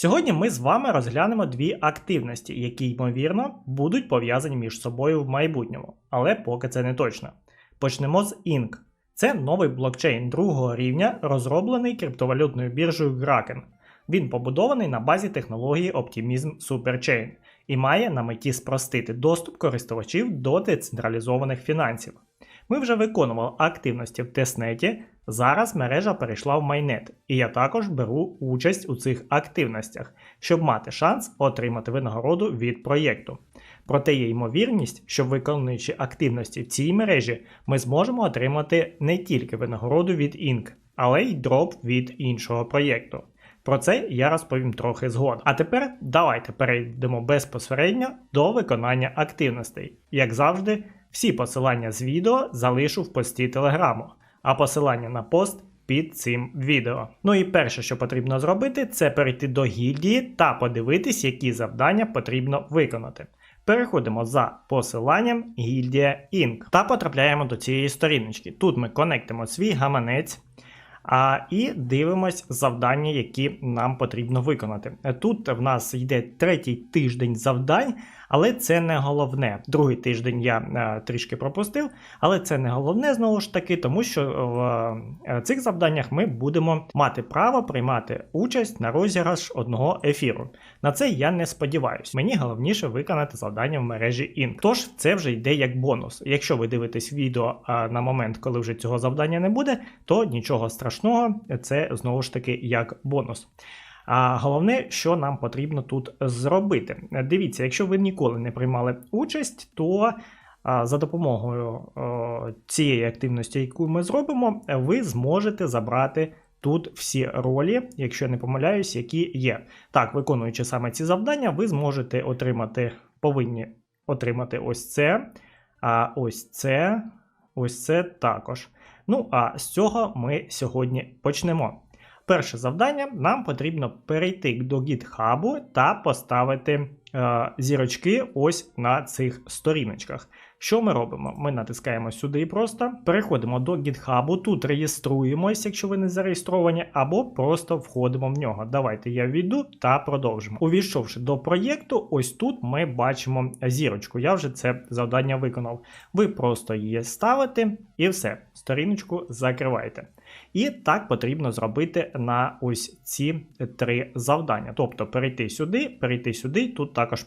Сьогодні ми з вами розглянемо дві активності, які, ймовірно, будуть пов'язані між собою в майбутньому, але поки це не точно. Почнемо з INC. Це новий блокчейн другого рівня, розроблений криптовалютною біржею Kraken. Він побудований на базі технології Optimism Superchain і має на меті спростити доступ користувачів до децентралізованих фінансів. Ми вже виконували активності в тестнеті, зараз мережа перейшла в майнет, і я також беру участь у цих активностях, щоб мати шанс отримати винагороду від проєкту. Проте є ймовірність, що виконуючи активності в цій мережі, ми зможемо отримати не тільки винагороду від Inc, але й дроп від іншого проєкту. Про це я розповім трохи згодом. А тепер давайте перейдемо безпосередньо до виконання активностей. Як завжди, всі посилання з відео залишу в пості телеграму, а посилання на пост під цим відео. Ну і перше, що потрібно зробити, це перейти до гільдії та подивитись, які завдання потрібно виконати. Переходимо за посиланням Гільдія Inc. та потрапляємо до цієї сторіночки. Тут ми конектимо свій гаманець. А, І дивимось завдання, які нам потрібно виконати. Тут в нас йде третій тиждень завдань, але це не головне. Другий тиждень я а, трішки пропустив, але це не головне знову ж таки, тому що в а, цих завданнях ми будемо мати право приймати участь на розіграш одного ефіру. На це я не сподіваюся. Мені головніше виконати завдання в мережі Inc. Тож це вже йде як бонус. Якщо ви дивитесь відео на момент, коли вже цього завдання не буде, то нічого страшного, це знову ж таки як бонус. А головне, що нам потрібно тут зробити. Дивіться, якщо ви ніколи не приймали участь, то за допомогою цієї активності, яку ми зробимо, ви зможете забрати тут всі ролі, якщо я не помиляюсь, які є. Так, виконуючи саме ці завдання, ви зможете отримати, повинні отримати ось це, а ось це, ось це також. Ну, а з цього ми сьогодні почнемо. Перше завдання нам потрібно перейти до GitHub та поставити е, зірочки ось на цих сторіночках. Що ми робимо? Ми натискаємо сюди і просто, переходимо до GitHub, тут реєструємось, якщо ви не зареєстровані, або просто входимо в нього. Давайте я ввійду та продовжимо. Увійшовши до проєкту, ось тут ми бачимо зірочку. Я вже це завдання виконав. Ви просто її ставите і все, сторіночку закриваєте. І так потрібно зробити на ось ці три завдання. Тобто перейти сюди, перейти сюди, тут також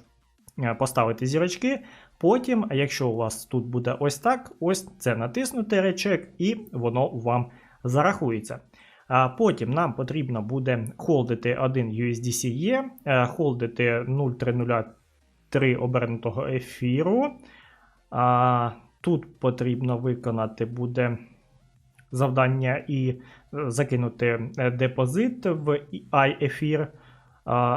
е, поставити зірочки. Потім, якщо у вас тут буде ось так, ось це натиснути речек, і воно вам зарахується. А Потім нам потрібно буде холдити 1 USDC, е, холдити 0,303 обернутого ефіру. А, Тут потрібно виконати буде завдання і е, закинути е, депозит в iEfir.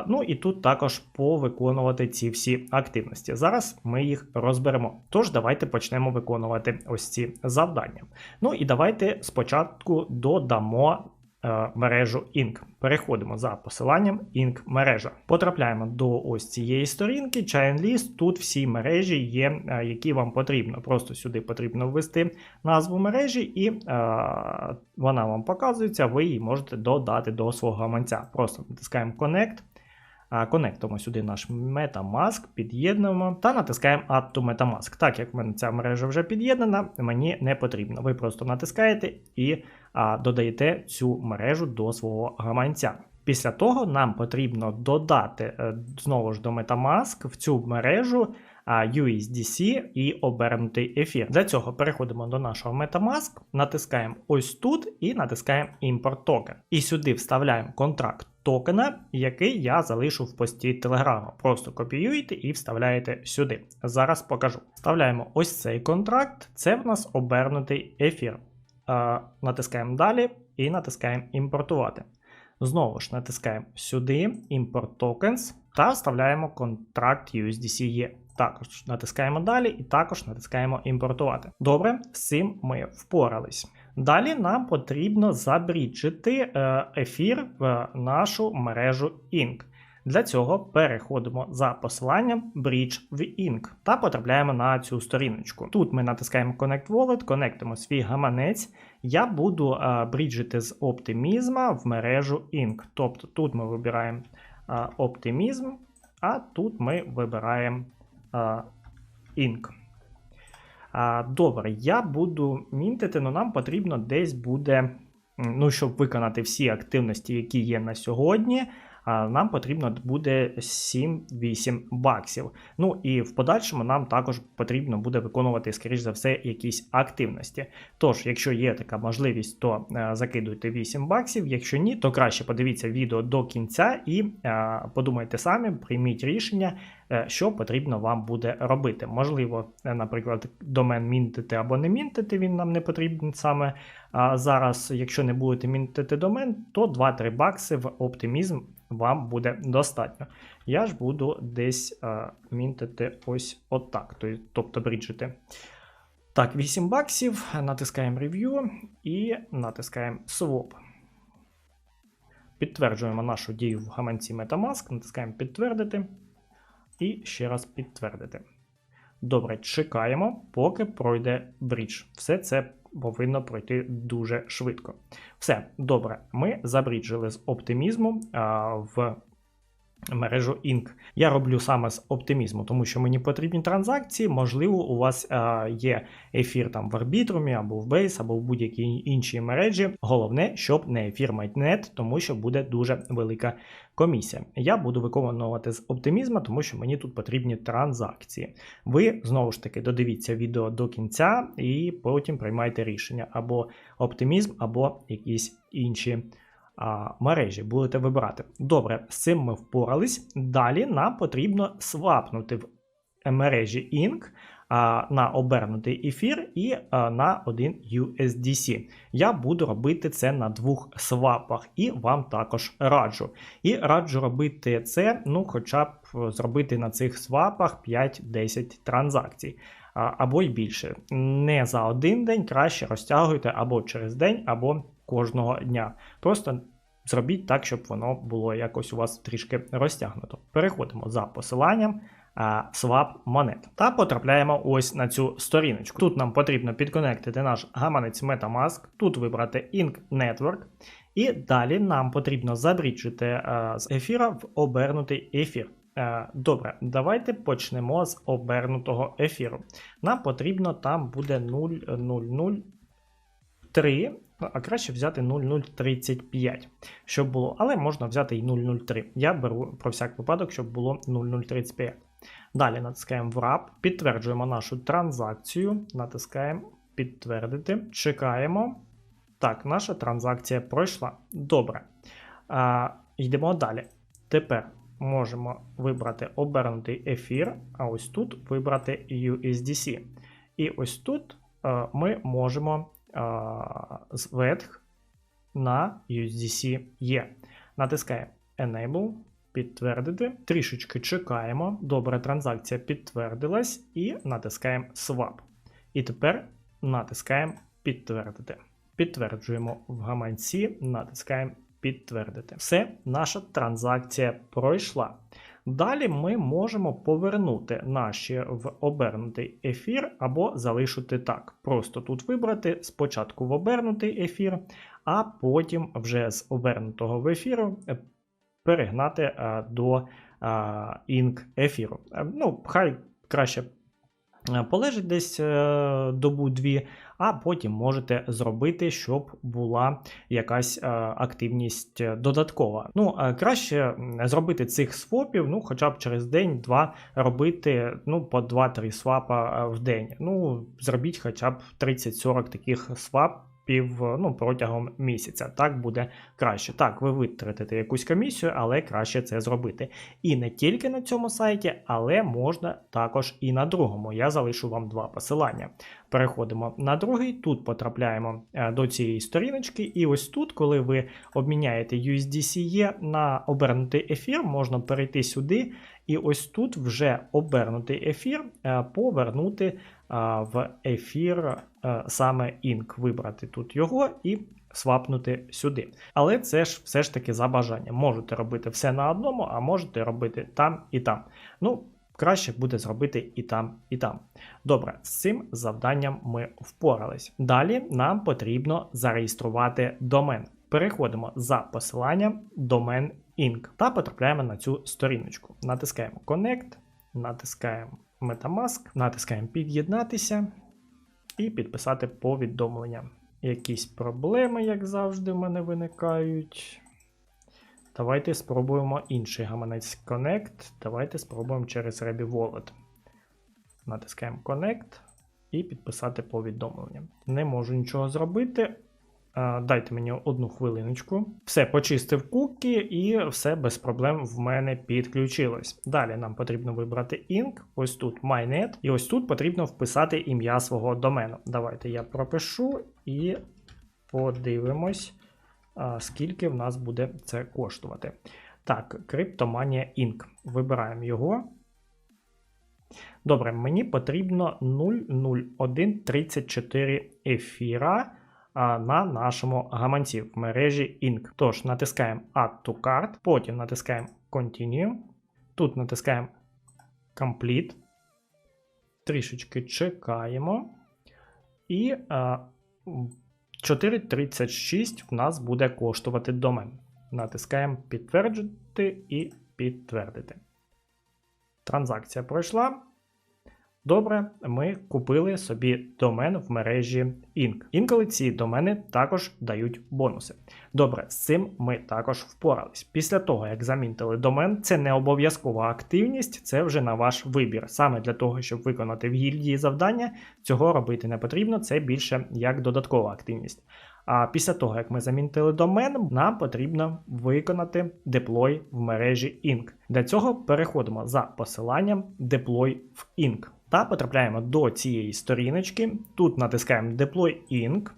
Ну і тут також повиконувати ці всі активності. Зараз ми їх розберемо. Тож, давайте почнемо виконувати ось ці завдання. Ну і давайте спочатку додамо мережу Inc. Переходимо за посиланням Inc. мережа. Потрапляємо до ось цієї сторінки. Chain List. Тут всі мережі є, е, які вам потрібно. Просто сюди потрібно ввести назву мережі, і е, вона вам показується, ви її можете додати до свого гаманця. Просто натискаємо Connect. Конектуємо сюди наш Metamask, під'єднуємо та натискаємо Add to Metamask. Так як в мене ця мережа вже під'єднана, мені не потрібно. Ви просто натискаєте і а, додаєте цю мережу до свого гаманця. Після того нам потрібно додати е, знову ж до Metamask в цю мережу USDC і обернутий ефір. Для цього переходимо до нашого Metamask, натискаємо ось тут і натискаємо Import токен. І сюди вставляємо контракт токена, який я залишу в пості Телеграму. Просто копіюєте і вставляєте сюди. Зараз покажу. Вставляємо ось цей контракт, це в нас обернутий ефір. натискаємо далі і натискаємо імпортувати. Знову ж натискаємо сюди Import Tokens та вставляємо контракт USDC. Також натискаємо далі і також натискаємо імпортувати. Добре, з цим ми впорались. Далі нам потрібно забріджити е, ефір в нашу мережу Inc. Для цього переходимо за посиланням Bridge в Inc. та потрапляємо на цю сторіночку. Тут ми натискаємо Connect Wallet, конектимо свій гаманець. Я буду е, бріджити з оптимізма в мережу Inc. Тобто тут ми вибираємо е, оптимізм, а тут ми вибираємо Inc. Добре, я буду мінтити, але нам потрібно десь буде, ну, щоб виконати всі активності, які є на сьогодні. Нам потрібно буде 7-8 баксів. Ну і в подальшому нам також потрібно буде виконувати, скоріш за все, якісь активності. Тож, якщо є така можливість, то е, закидуйте 8 баксів. Якщо ні, то краще подивіться відео до кінця і е, подумайте самі, прийміть рішення, е, що потрібно вам буде робити. Можливо, наприклад, домен мінтити або не мінтити, він нам не потрібен саме зараз. Якщо не будете мінтити домен, то 2-3 бакси в оптимізм вам буде достатньо. Я ж буду десь е, мінтити ось отак, тобто бріджити. Так, 8 баксів, натискаємо Review і натискаємо Swap. Підтверджуємо нашу дію в гаманці Metamask, натискаємо підтвердити і ще раз підтвердити. Добре, чекаємо, поки пройде брідж. Все це повинно пройти дуже швидко. Все, добре, ми забріджили з оптимізму в мережу Inc. Я роблю саме з оптимізму, тому що мені потрібні транзакції. Можливо, у вас а, є ефір там в арбітрумі або в Base, або в будь-якій іншій мережі. Головне, щоб не ефір Майнет, тому що буде дуже велика комісія. Я буду виконувати з оптимізму, тому що мені тут потрібні транзакції. Ви знову ж таки додивіться відео до кінця і потім приймайте рішення або оптимізм, або якісь інші а, мережі будете вибирати. Добре, з цим ми впорались. Далі нам потрібно свапнути в мережі Inc. на обернутий ефір і на один USDC. Я буду робити це на двох свапах, і вам також раджу. І раджу робити це, ну, хоча б зробити на цих свапах 5-10 транзакцій. Або й більше. Не за один день краще розтягуйте або через день, або кожного дня. Просто зробіть так, щоб воно було якось у вас трішки розтягнуто. Переходимо за посиланням swap монет та потрапляємо ось на цю сторіночку. Тут нам потрібно підконектити наш гаманець Metamask, тут вибрати Ink Network. І далі нам потрібно забріджити з ефіра в обернутий ефір. Добре, давайте почнемо з обернутого ефіру. Нам потрібно там буде 0,003, а краще взяти 0,035, щоб було, але можна взяти і 0,03. Я беру про всяк випадок, щоб було 0,035. Далі натискаємо Wrap, підтверджуємо нашу транзакцію, натискаємо підтвердити, чекаємо. Так, наша транзакція пройшла. Добре. А, Йдемо далі. Тепер можемо вибрати обернутий ефір, а ось тут вибрати USDC. І ось тут е, ми можемо з VETH на USDC є. Натискаємо Enable, підтвердити. Трішечки чекаємо. Добре, транзакція підтвердилась, і натискаємо Swap. І тепер натискаємо підтвердити. Підтверджуємо в гаманці, натискаємо підтвердити. Все, наша транзакція пройшла. Далі ми можемо повернути наші в обернутий ефір або залишити так. Просто тут вибрати спочатку в обернутий ефір, а потім вже з обернутого в ефіру е, перегнати а, до а, інк ефіру. Е, Ну, хай краще е, полежить десь е, добу-дві, а потім можете зробити, щоб була якась е, активність е, додаткова. Ну, е, краще зробити цих свопів, ну, хоча б через день-два робити ну, по 2-3 свапа в день. Ну, зробіть хоча б 30-40 таких свап. Пів, ну, протягом місяця. Так буде краще. Так, ви витратите якусь комісію, але краще це зробити. І не тільки на цьому сайті, але можна також і на другому. Я залишу вам два посилання. Переходимо на другий, тут потрапляємо е, до цієї сторіночки, і ось тут, коли ви обміняєте USDCE на обернутий ефір, можна перейти сюди, і ось тут вже обернутий ефір е, повернути в ефір е, саме Inc. Вибрати тут його і свапнути сюди. Але це ж все ж таки за бажанням. Можете робити все на одному, а можете робити там і там. Ну, краще буде зробити і там, і там. Добре, з цим завданням ми впорались. Далі нам потрібно зареєструвати домен. Переходимо за посиланням домен Inc. та потрапляємо на цю сторіночку. Натискаємо Connect, натискаємо Metamask, натискаємо під'єднатися і підписати повідомлення. Якісь проблеми, як завжди, в мене виникають. Давайте спробуємо інший гаманець Connect. Давайте спробуємо через Rebby Wallet. Натискаємо Connect і підписати повідомлення. Не можу нічого зробити. А, Дайте мені одну хвилиночку. Все, почистив куки, і все без проблем в мене підключилось. Далі нам потрібно вибрати Inc. Ось тут MyNet. І ось тут потрібно вписати ім'я свого домену. Давайте я пропишу і подивимось, скільки в нас буде це коштувати. Так, Cryptomania Inc. Вибираємо його. Добре, мені потрібно 00134 ефіра на нашому гаманці в мережі Inc. Тож натискаємо Add to Cart, потім натискаємо Continue. Тут натискаємо Complete. Трішечки чекаємо. І а, 4,36 в нас буде коштувати домен. Натискаємо підтвердити і підтвердити. Транзакція пройшла. Добре, ми купили собі домен в мережі Inc. Інколи ці домени також дають бонуси. Добре, з цим ми також впорались. Після того, як замінтили домен, це не обов'язкова активність, це вже на ваш вибір. Саме для того, щоб виконати в гільдії завдання, цього робити не потрібно, це більше як додаткова активність. А після того, як ми замінтили домен, нам потрібно виконати деплой в мережі Inc. Для цього переходимо за посиланням Deploy в Inc. Та потрапляємо до цієї сторіночки. Тут натискаємо Deploy Inc.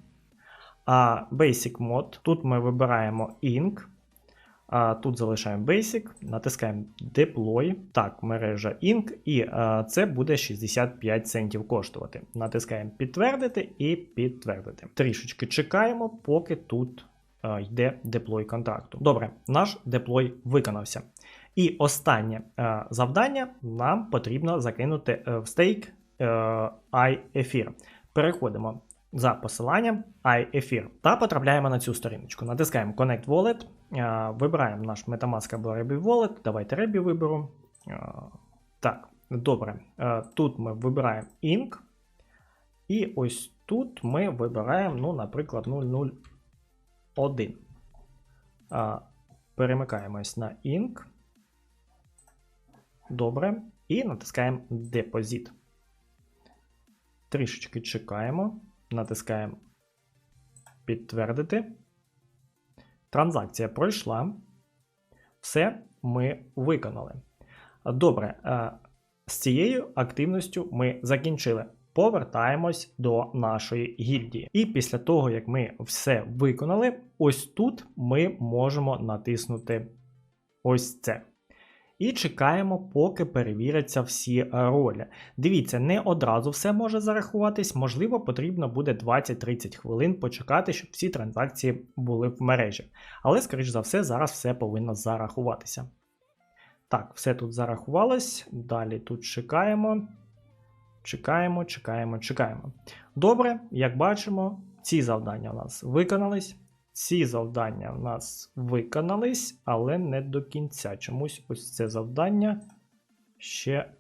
А Basic Mod. Тут ми вибираємо Inc. А Тут залишаємо Basic, натискаємо Deploy. Так, мережа Inc. І це буде 65 центів коштувати. Натискаємо підтвердити і підтвердити. Трішечки чекаємо, поки тут йде деплой контракту. Добре, наш деплой виконався. І останнє е, завдання нам потрібно закинути е, в стейк е, iEfir. Переходимо за посиланням iEfir та потрапляємо на цю сторіночку. Натискаємо Connect Wallet, вибираємо наш Metamask або Rebby Wallet. Давайте Rebby виберу. Так, добре. Тут ми вибираємо Inc. І ось тут ми вибираємо, ну, наприклад, 001. Е, перемикаємось на Inc. Добре. І натискаємо Депозит. Трішечки чекаємо. Натискаємо Підтвердити. Транзакція пройшла. Все ми виконали. Добре. е, З цією активністю ми закінчили. Повертаємось до нашої гільдії. І після того, як ми все виконали, ось тут ми можемо натиснути ось це. І чекаємо, поки перевіряться всі ролі. Дивіться, не одразу все може зарахуватись, можливо, потрібно буде 20-30 хвилин почекати, щоб всі транзакції були в мережі. Але, скоріш за все, зараз все повинно зарахуватися. Так, все тут зарахувалось. Далі тут чекаємо. Чекаємо, чекаємо, чекаємо. Добре, як бачимо, ці завдання у нас виконались. Ці завдання в нас виконались, але не до кінця. Чомусь ось це завдання ще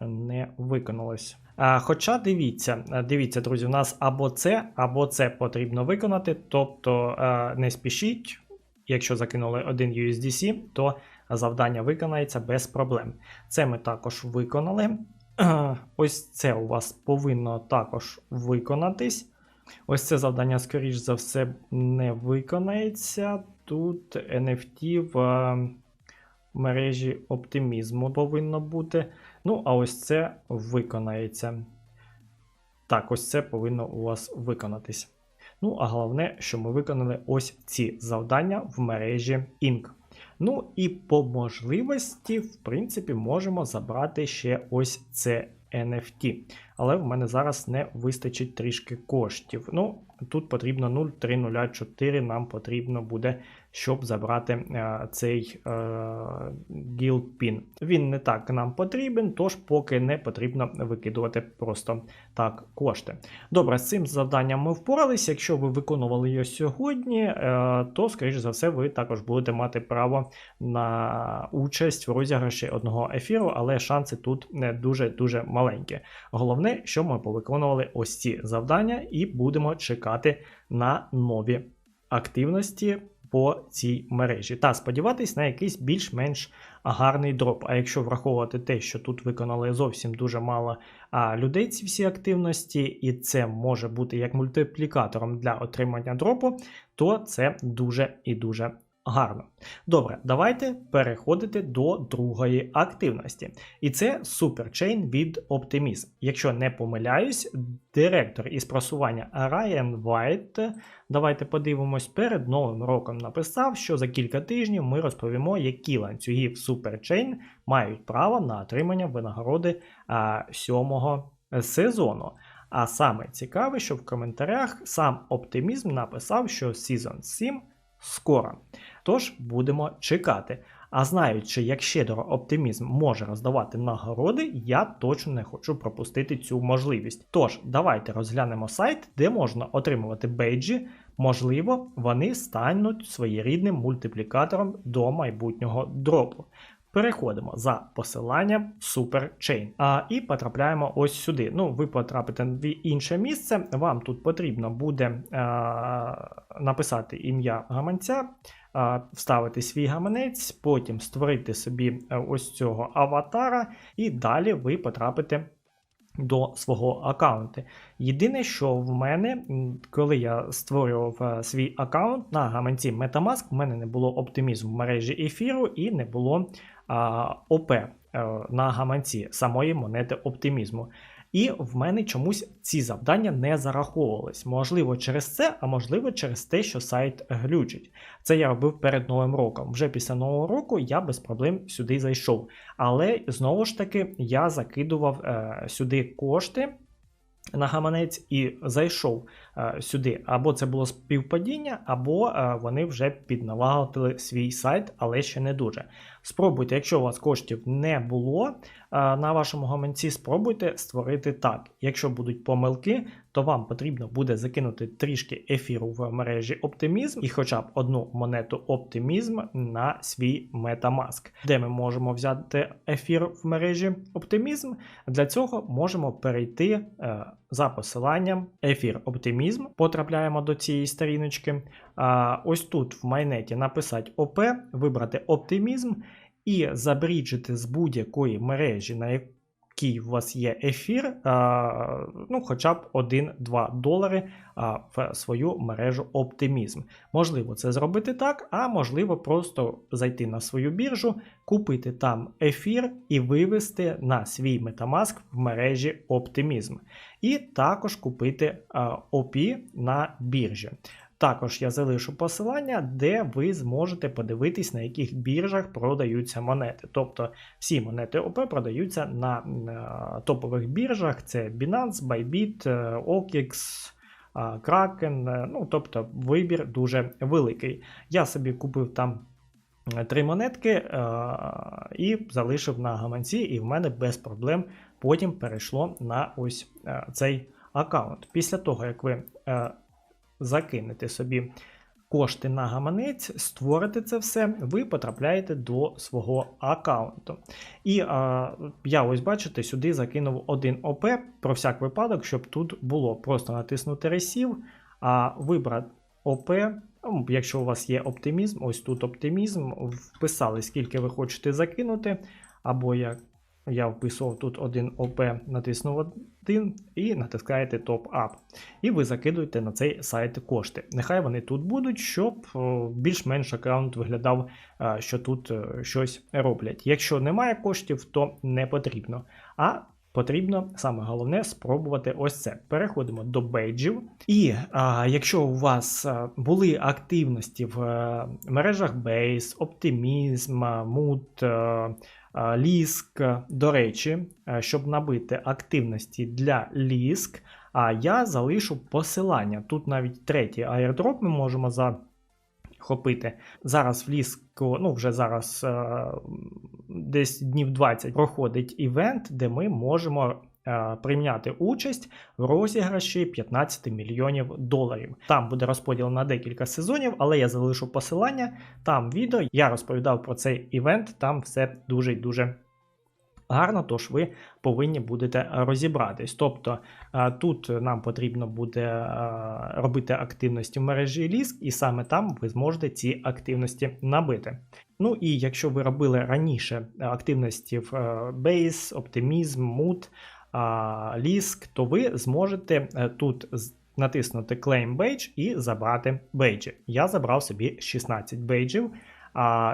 не виконалось. А, Хоча дивіться, дивіться, друзі, у нас або це, або це потрібно виконати. Тобто а, не спішіть, якщо закинули один USDC, то завдання виконається без проблем. Це ми також виконали. Ось це у вас повинно також виконатись. Ось це завдання, скоріш за все, не виконається. Тут NFT в е, мережі оптимізму повинно бути. Ну, а ось це виконається. Так, ось це повинно у вас виконатись. Ну, а головне, що ми виконали ось ці завдання в мережі Inc. Ну і по можливості, в принципі, можемо забрати ще ось це NFT. Але в мене зараз не вистачить трішки коштів. Ну, тут потрібно 0,304 нам потрібно буде, щоб забрати е, цей е, Guild Pin. Він не так нам потрібен, тож поки не потрібно викидувати просто так кошти. Добре, з цим завданням ми впоралися. Якщо ви виконували його сьогодні, е, то, скоріш за все, ви також будете мати право на участь в розіграші одного ефіру, але шанси тут не дуже-дуже маленькі. Головне, що ми повиконували ось ці завдання, і будемо чекати на нові активності по цій мережі. Та сподіватись на якийсь більш-менш гарний дроп. А якщо враховувати те, що тут виконали зовсім дуже мало а, людей ці всі активності, і це може бути як мультиплікатором для отримання дропу, то це дуже і дуже гарно. Добре, давайте переходити до другої активності. І це суперчейн від Optimism. Якщо не помиляюсь, директор із просування Ryan White, давайте подивимось, перед новим роком написав, що за кілька тижнів ми розповімо, які ланцюги в суперчейн мають право на отримання винагороди а, сьомого сезону. А саме цікаве, що в коментарях сам Оптимізм написав, що Season 7 скоро. Тож будемо чекати. А знаючи, як щедро оптимізм може роздавати нагороди, я точно не хочу пропустити цю можливість. Тож, давайте розглянемо сайт, де можна отримувати бейджі. Можливо, вони стануть своєрідним мультиплікатором до майбутнього дропу. Переходимо за посиланням SuperChain. А, І потрапляємо ось сюди. Ну, ви потрапите в інше місце. Вам тут потрібно буде а, написати ім'я гаманця, а, вставити свій гаманець, потім створити собі ось цього аватара, і далі ви потрапите. До свого аккаунту. Єдине, що в мене, коли я створював свій аккаунт на гаманці Metamask, в мене не було оптимізму в мережі ефіру і не було ОП е, на гаманці самої монети оптимізму. І в мене чомусь ці завдання не зараховувались. Можливо, через це, а можливо, через те, що сайт глючить. Це я робив перед новим роком. Вже після нового року я без проблем сюди зайшов. Але знову ж таки я закидував е, сюди кошти на гаманець і зайшов е, сюди. Або це було співпадіння, або е, вони вже підналагодили свій сайт, але ще не дуже. Спробуйте, якщо у вас коштів не було е, на вашому гаманці, спробуйте створити так. Якщо будуть помилки, то вам потрібно буде закинути трішки ефіру в мережі Optimism і хоча б одну монету Optimism на свій Metamask, де ми можемо взяти ефір в мережі Optimism. Для цього можемо перейти е, за посиланням ефір Оптимізм. потрапляємо до цієї сторіночки. Ось тут в майнеті написати ОП, вибрати оптимізм і забріджити з будь-якої мережі, на якій у вас є ефір, ну, хоча б 1-2 долари в свою мережу оптимізм. Можливо, це зробити так, а можливо, просто зайти на свою біржу, купити там ефір і вивести на свій Metamask в мережі оптимізм. І також купити OP на біржі. Також я залишу посилання, де ви зможете подивитись, на яких біржах продаються монети. Тобто всі монети ОП продаються на е, топових біржах: це Binance, Bybit, е, OKX, е, Kraken. Ну, тобто вибір дуже великий. Я собі купив там. Три монетки е і залишив на гаманці, і в мене без проблем потім перейшло на ось е цей аккаунт. Після того, як ви е закинете собі кошти на гаманець, створите це все, ви потрапляєте до свого аккаунту. І а, я ось бачите, сюди закинув один ОП про всяк випадок, щоб тут було просто натиснути Receive, а вибрати ОП. Ну, якщо у вас є оптимізм, ось тут оптимізм, вписали, скільки ви хочете закинути, або як я вписував тут один ОП, натиснув один і натискаєте топ-ап. І ви закидуєте на цей сайт кошти. Нехай вони тут будуть, щоб більш-менш аккаунт виглядав, що тут е, щось роблять. Якщо немає коштів, то не потрібно. А Потрібно саме головне спробувати ось це. Переходимо до бейджів. І а, якщо у вас а, були активності в а, мережах Base, Optimism, Mood, а, а, Lisk, до речі, а, щоб набити активності для Lisk, а я залишу посилання. Тут навіть третій airdrop ми можемо за. Хопити. Зараз в ліску, ну вже зараз е, десь днів 20 проходить івент, де ми можемо е, прийняти участь в розіграші 15 мільйонів доларів. Там буде розподіл на декілька сезонів, але я залишу посилання. Там відео я розповідав про цей івент, там все дуже дуже. Гарно, тож ви повинні будете розібратись. Тобто е, тут нам потрібно буде е, робити активності в мережі Ліск, і саме там ви зможете ці активності набити. Ну і якщо ви робили раніше активності в е, Base, Optimism, Mood, Lisk, то ви зможете тут натиснути Claim Badge і забрати бейджі. Я забрав собі 16 бейджів,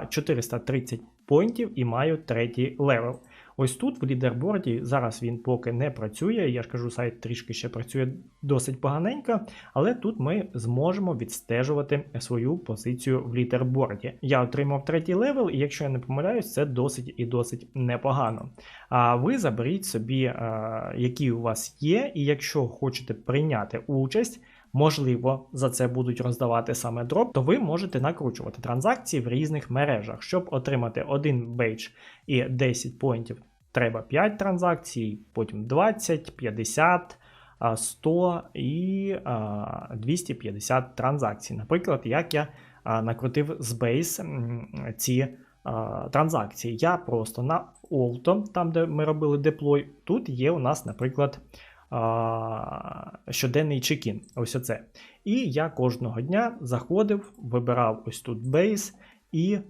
430 поінтів і маю третій левел. Ось тут в лідерборді зараз він поки не працює. Я ж кажу, сайт трішки ще працює досить поганенько, але тут ми зможемо відстежувати свою позицію в лідерборді. Я отримав третій левел, і якщо я не помиляюсь, це досить і досить непогано. А ви заберіть собі, а, які у вас є, і якщо хочете прийняти участь. Можливо, за це будуть роздавати саме дроп, то ви можете накручувати транзакції в різних мережах. Щоб отримати один бейдж і 10 поінтів, треба 5 транзакцій, потім 20, 50, 100 і 250 транзакцій. Наприклад, як я накрутив з Base ці транзакції. Я просто на Alto, там де ми робили деплой, тут є у нас, наприклад щоденний чекін. Ось оце. І я кожного дня заходив, вибирав ось тут бейс. І е,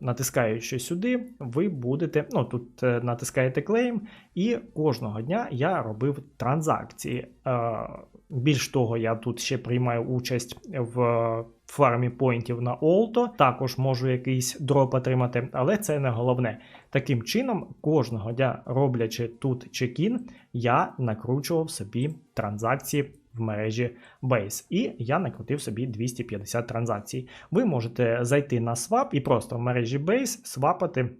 натискаючи сюди, ви будете. Ну тут е, натискаєте клейм, і кожного дня я робив транзакції. Е, більш того, я тут ще приймаю участь в фармі поінтів на Олто. Також можу якийсь дроп отримати, але це не головне. Таким чином, кожного дня роблячи тут чекін, я накручував собі транзакції в мережі Base. І я накрутив собі 250 транзакцій. Ви можете зайти на swap і просто в мережі Base свапати.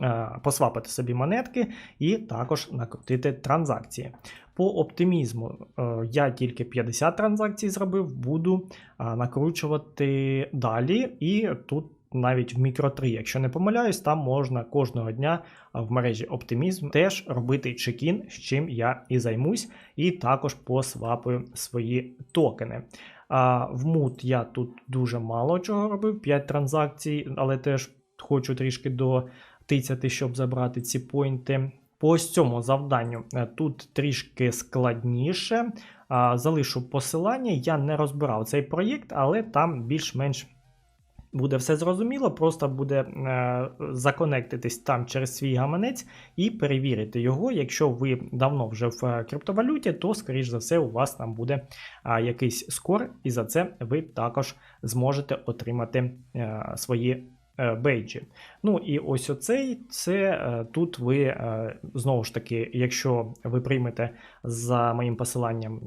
Е, посвапити собі монетки і також накрутити транзакції. По оптимізму е, я тільки 50 транзакцій зробив, буду е, накручувати далі. І тут навіть в мікро 3, якщо не помиляюсь, там можна кожного дня в мережі Оптимізм теж робити чекін, з чим я і займусь, і також посвапую свої токени. А в мут я тут дуже мало чого робив, 5 транзакцій, але теж хочу трішки дотицяти, щоб забрати ці поінти. По ось цьому завданню е, тут трішки складніше. Залишу посилання, я не розбирав цей проєкт, але там більш-менш буде все зрозуміло, просто буде е, законектитись там через свій гаманець і перевірити його. Якщо ви давно вже в е, криптовалюті, то, скоріш за все, у вас там буде е, якийсь скор, і за це ви також зможете отримати е, свої бейджі. Ну і ось оцей це е, тут ви е, знову ж таки, якщо ви приймете за моїм посиланням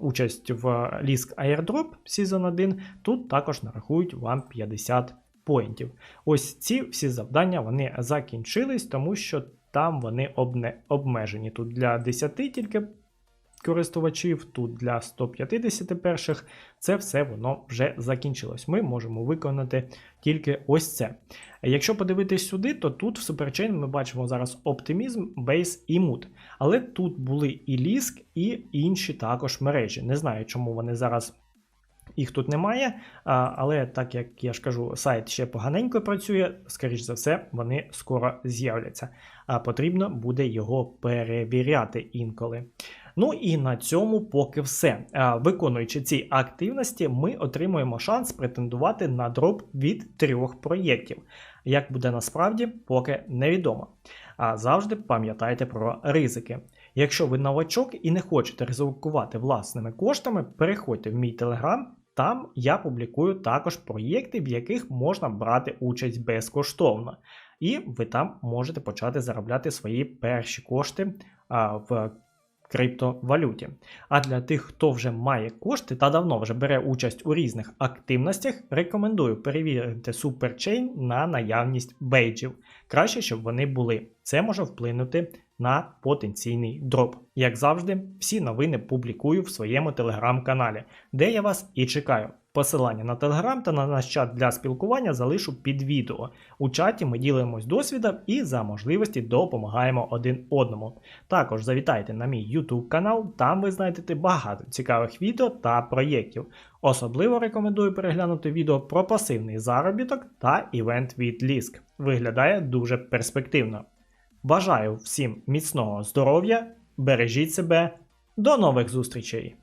участь в Lisk Airdrop Season 1, тут також нарахують вам 50 поінтів. Ось ці всі завдання вони закінчились, тому що там вони обмежені. Тут для 10 тільки користувачів, тут для 150 перших, це все воно вже закінчилось. Ми можемо виконати тільки ось це. Якщо подивитись сюди, то тут в Superchain ми бачимо зараз Optimism, Base і Mood. Але тут були і Lisk, і інші також мережі. Не знаю, чому вони зараз. Їх тут немає, але так як я ж кажу, сайт ще поганенько працює, скоріш за все, вони скоро з'являться. А Потрібно буде його перевіряти інколи. Ну і на цьому поки все. Виконуючи ці активності, ми отримуємо шанс претендувати на дроп від трьох проєктів. Як буде насправді, поки невідомо. А завжди пам'ятайте про ризики. Якщо ви новачок і не хочете ризикувати власними коштами, переходьте в мій телеграм. Там я публікую також проєкти, в яких можна брати участь безкоштовно. І ви там можете почати заробляти свої перші кошти в криптовалюті. А для тих, хто вже має кошти та давно вже бере участь у різних активностях, рекомендую перевірити суперчейн на наявність бейджів. Краще, щоб вони були. Це може вплинути на потенційний дроп. Як завжди, всі новини публікую в своєму телеграм-каналі, де я вас і чекаю. Посилання на телеграм та на наш чат для спілкування залишу під відео. У чаті ми ділимось досвідом і за можливості допомагаємо один одному. Також завітайте на мій YouTube канал, там ви знайдете багато цікавих відео та проєктів. Особливо рекомендую переглянути відео про пасивний заробіток та івент від Ліск. Виглядає дуже перспективно. Бажаю всім міцного здоров'я, бережіть себе, до нових зустрічей!